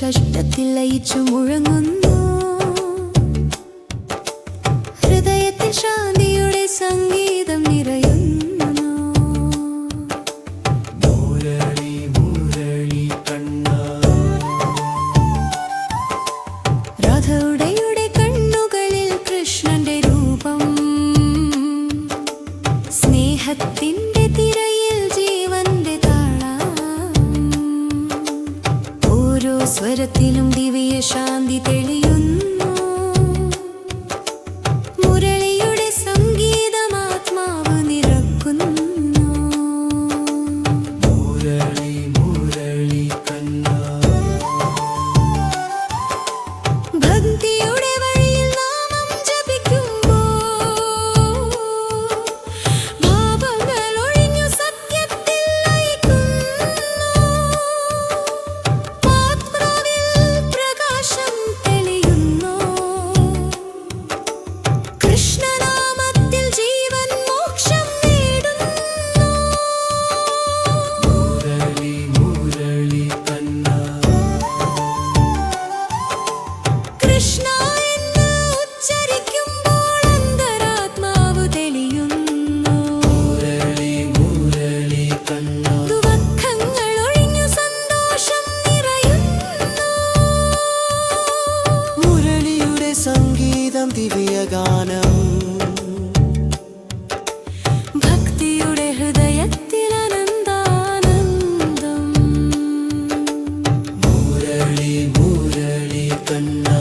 ശബ്ദത്തിൽ ലയിച്ചു മുഴങ്ങുന്നു. ഹൃദയത്തിൽ ശാന്തിയുടെ സംഗീതം നിറയുന്നു. മുരളി മുരളി കണ്ണുകളിൽ കൃഷ്ണന്റെ രൂപം. വരത്തിലും ദിവ്യ ശാന്തി തെളിയുന്നു. கண்ணா